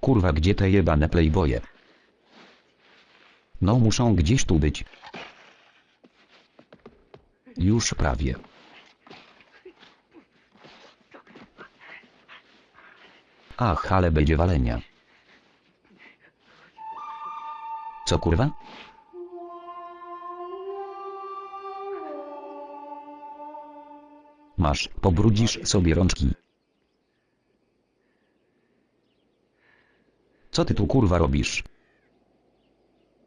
Kurwa gdzie te jebane playboye? No muszą gdzieś tu być. Już prawie. Ach, ale będzie walenia. Co kurwa? Masz, pobrudzisz sobie rączki. Co ty tu kurwa robisz?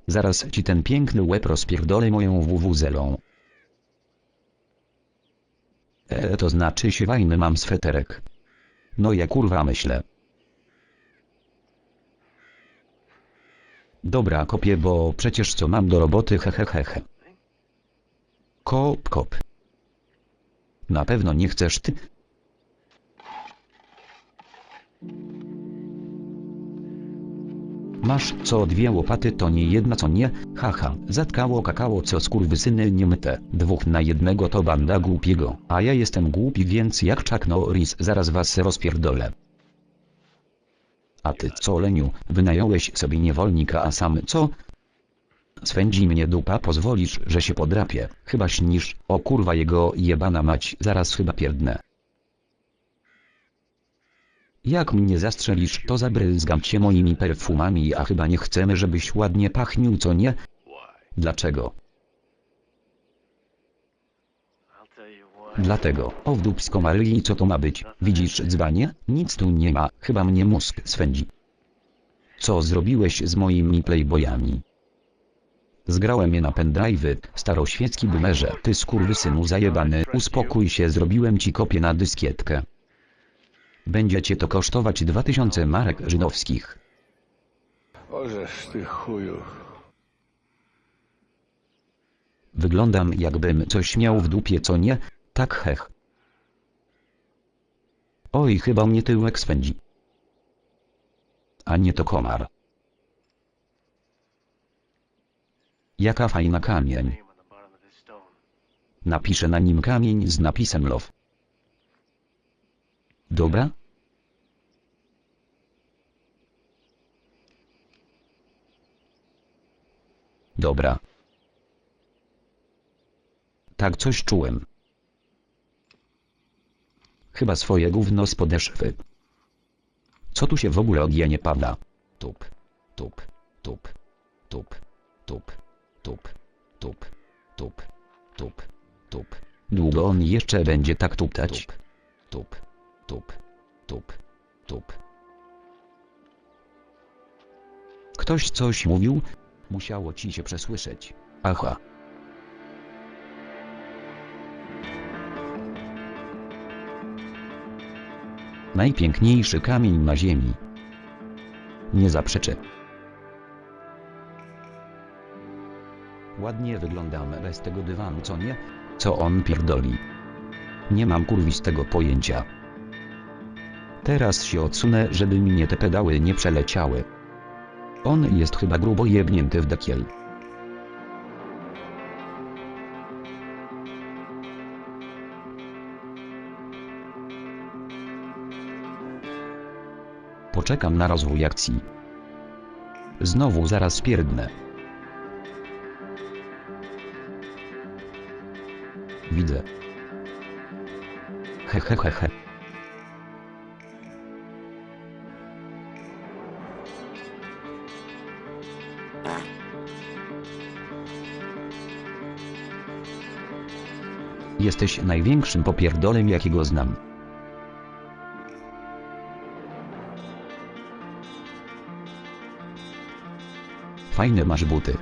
Zaraz ci ten piękny łeb rozpierdolę moją wuwuzelą. E, to znaczy się fajny mam sweterek. No ja kurwa myślę. Dobra kopię, bo przecież co mam do roboty hehehehe. Kop kop. Na pewno nie chcesz ty. Masz co dwie łopaty to nie jedna co nie, haha, zatkało kakao co skurwysyny niemyte, dwóch na jednego to banda głupiego, a ja jestem głupi więc jak Chuck Norris zaraz was rozpierdolę. A ty co leniu, wynająłeś sobie niewolnika a sam co? Swędzi mnie dupa pozwolisz, że się podrapię, chyba śnisz, o kurwa jego jebana mać, zaraz chyba pierdnę. Jak mnie zastrzelisz to zabryzgam cię moimi perfumami a chyba nie chcemy żebyś ładnie pachnił co nie? Dlaczego? Dlatego, o w dupsko Maryi co to ma być, widzisz dzbanie? Nic tu nie ma, chyba mnie mózg swędzi. Co zrobiłeś z moimi playboyami? Zgrałem je na pendrive'y, staroświecki boomerze, ty skurwysynu zajebany, uspokój się zrobiłem ci kopię na dyskietkę. Będzie cię to kosztować 2000 marek żydowskich. Ożeż ty chuju. Wyglądam jakbym coś miał w dupie co nie? Tak hech. Oj chyba mnie tyłek swędzi. A nie to komar. Jaka fajna kamień. Napiszę na nim kamień z napisem love. Dobra? Dobra. Tak coś czułem. Chyba swoje gówno z podeszwy. Co tu się w ogóle od Janie Pawla? Tup, tup, tup, tup, tup, tup, tup, tup, tup, tup. Długo on jeszcze będzie tak tuptać? Tup, tup, tup, tup. Ktoś coś mówił? Musiało ci się przesłyszeć. Aha. Najpiękniejszy kamień na ziemi. Nie zaprzeczę. Ładnie wyglądam bez tego dywanu, co nie? Co on pierdoli? Nie mam kurwistego pojęcia. Teraz się odsunę, żeby mi nie te pedały nie przeleciały. On jest chyba grubo jebnięty w dekiel. Poczekam na rozwój akcji. Znowu zaraz pierdnę. Widzę. He he he he. Jesteś największym popierdolem jakiego znam. Fajne masz buty.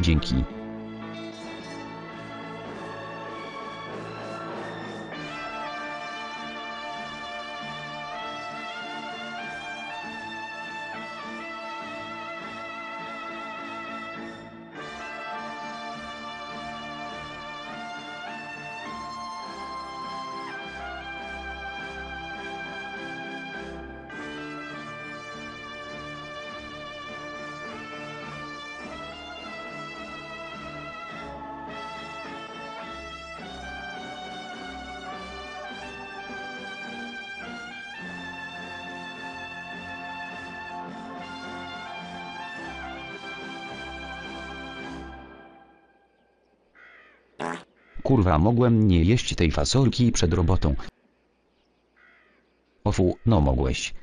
Dzięki. Kurwa mogłem nie jeść tej fasolki przed robotą. Ofu, no mogłeś.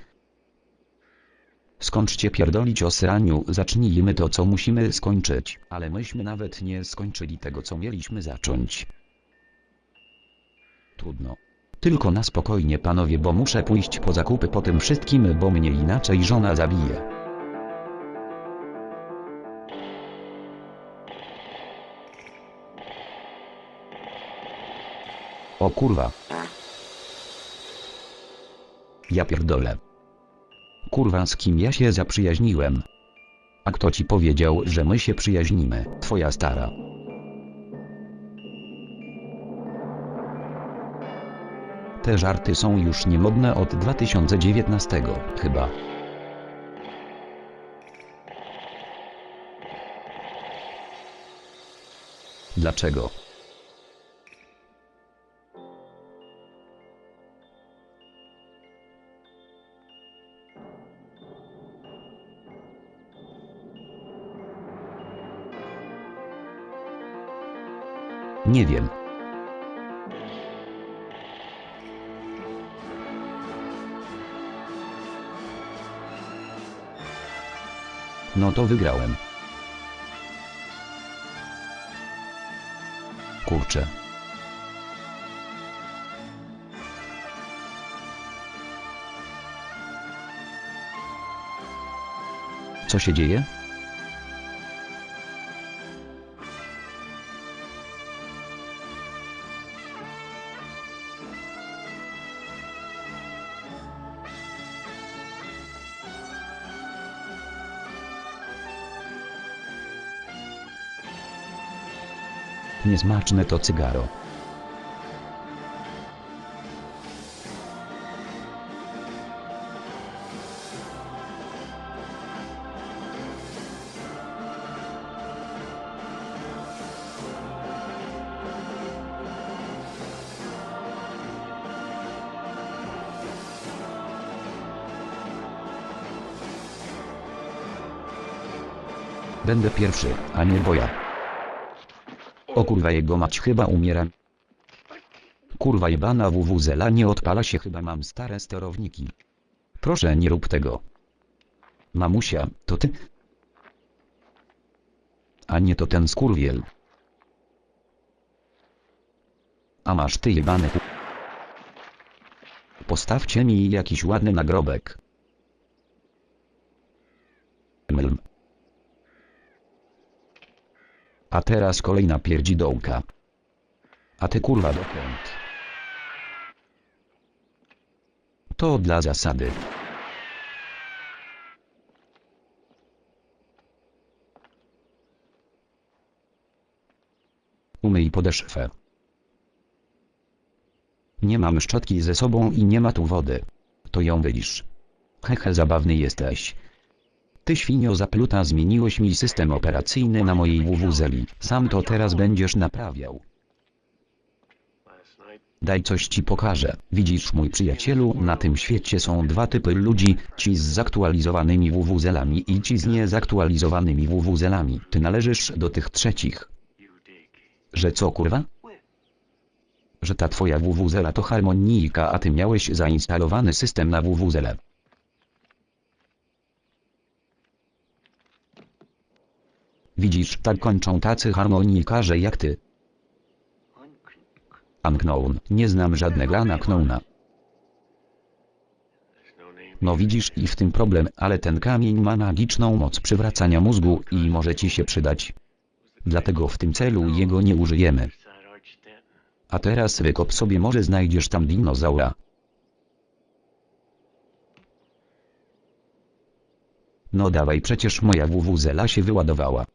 Skończcie pierdolić o sraniu, zacznijmy to co musimy skończyć, ale myśmy nawet nie skończyli tego co mieliśmy zacząć. Trudno. Tylko na spokojnie panowie, bo muszę pójść po zakupy po tym wszystkim, bo mnie inaczej żona zabije. O kurwa. Ja pierdolę. Kurwa z kim ja się zaprzyjaźniłem? A kto ci powiedział, że my się przyjaźnimy? Twoja stara. Te żarty są już niemodne od 2019, chyba. Dlaczego? Nie wiem. No to wygrałem. Kurczę. Co się dzieje? Niesmaczne to cygaro. Będę pierwszy, a nie boja. O kurwa jego mać chyba umieram. Kurwa jebana WWZela nie odpala się chyba mam stare sterowniki. Proszę nie rób tego. Mamusia, to ty? A nie to ten skurwiel. A masz ty jebany Postawcie mi jakiś ładny nagrobek. Mlm. A teraz kolejna pierdzidołka. A ty kurwa dokąd? To dla zasady. Umyj podeszwę. Nie mam szczotki ze sobą i nie ma tu wody. To ją wylisz. Hehe zabawny jesteś. Ty świnio zapluta zmieniłeś mi system operacyjny na mojej WWZeli. Sam to teraz będziesz naprawiał. Daj coś ci pokażę. Widzisz mój przyjacielu, na tym świecie są dwa typy ludzi, ci z zaktualizowanymi WWZelami i ci z niezaktualizowanymi WWZelami. Ty należysz do tych trzecich. Że co kurwa? Że ta twoja WWZela to harmonijka, a ty miałeś zainstalowany system na WWZelę. Widzisz, tak kończą tacy harmonikarze jak ty. Unknown, nie znam żadnego Unknowna. No widzisz i w tym problem, ale ten kamień ma magiczną moc przywracania mózgu i może ci się przydać. Dlatego w tym celu jego nie użyjemy. A teraz wykop sobie może znajdziesz tam dinozaura. No dawaj przecież moja WWZela się wyładowała.